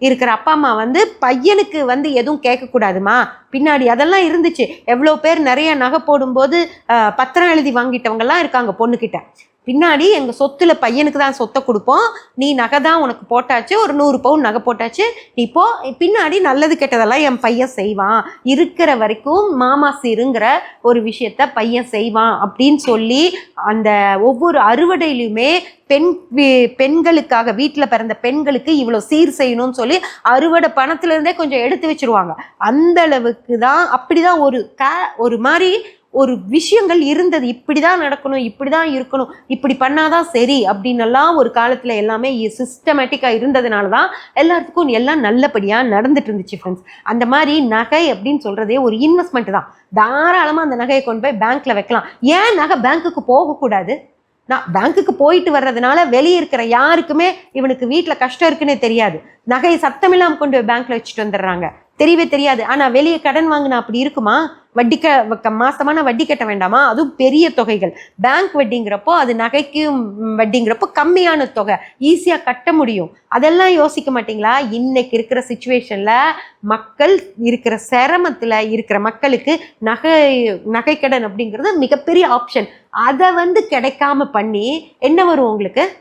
இருக்கிற அப்பா அம்மா வந்து பையனுக்கு வந்து எதுவும் கேட்கக்கூடாதுமா? பின்னாடி அதெல்லாம் இருந்துச்சு. எவ்வளோ பேர் நிறைய நகை போடும்போது பத்திரம் எழுதி வாங்கிட்டவங்கெல்லாம் இருக்காங்க பொண்ணுக்கிட்ட. பின்னாடி எங்கள் சொத்தில் பையனுக்கு தான் சொத்தை கொடுப்போம். நீ நகை தான் உனக்கு போட்டாச்சு. ஒரு நூறு பவுன் நகை போட்டாச்சு. இப்போ பின்னாடி நல்லது கெட்டதெல்லாம் என் பையன் செய்வான். இருக்கிற வரைக்கும் மாமா சீருங்கிற ஒரு விஷயத்த பையன் செய்வான் அப்படின்னு சொல்லி அந்த ஒவ்வொரு அறுவடையிலுமே பெண் பெண்களுக்காக வீட்டில் பிறந்த பெண்களுக்கு இவ்வளோ சீர் செய்யணும்னு சொல்லி அறுவடை பணத்துலேருந்தே கொஞ்சம் எடுத்து வச்சிருவாங்க. அந்த அளவுக்கு தான் அப்படிதான் ஒரு க ஒரு மாதிரி ஒரு விஷயங்கள் இருந்தது. இப்படி தான் நடக்கணும் இப்படி தான் இருக்கணும் இப்படி பண்ணாதான் சரி அப்படின்னெல்லாம் ஒரு காலத்தில் எல்லாமே சிஸ்டமேட்டிக்காக இருந்ததுனால தான் எல்லாத்துக்கும் எல்லாம் நல்லபடியாக நடந்துட்டு இருந்துச்சு ஃப்ரெண்ட்ஸ் அந்த மாதிரி நகை அப்படின்னு சொல்கிறதே ஒரு இன்வெஸ்ட்மெண்ட் தான். தாராளமாக அந்த நகையை கொண்டு போய் பேங்க்கில் வைக்கலாம். ஏன் நகை பேங்க்குக்கு போகக்கூடாது? நான் பேங்க்குக்கு போயிட்டு வர்றதுனால வெளியே இருக்கிற யாருக்குமே இவனுக்கு வீட்டில் கஷ்டம் இருக்குன்னே தெரியாது. நகையை சத்தமில்லாமல் கொண்டு போய் பேங்க்கில் வச்சுட்டு வந்துடுறாங்க. தெரியவே தெரியாது. ஆனால் வெளியே கடன் வாங்கினா அப்படி இருக்குமா? வட்டி க வ- மாசமான வட்டி கட்ட வேண்டாமா? அதுவும் பெரிய தொகைகள். பேங்க் வட்டிங்கிறப்போ அது நகைக்கும் வட்டிங்கிறப்போ கம்மியான தொகை. ஈஸியாக கட்ட முடியும். அதெல்லாம் யோசிக்க மாட்டீங்களா? இன்னைக்கு இருக்கிற சுச்சுவேஷனில் மக்கள் இருக்கிற சிரமத்தில் இருக்கிற மக்களுக்கு நகை நகைக்கடன் அப்படிங்கிறது மிகப்பெரிய ஆப்ஷன் அதை வந்து கிடைக்காம பண்ணி என்ன வரும் உங்களுக்கு?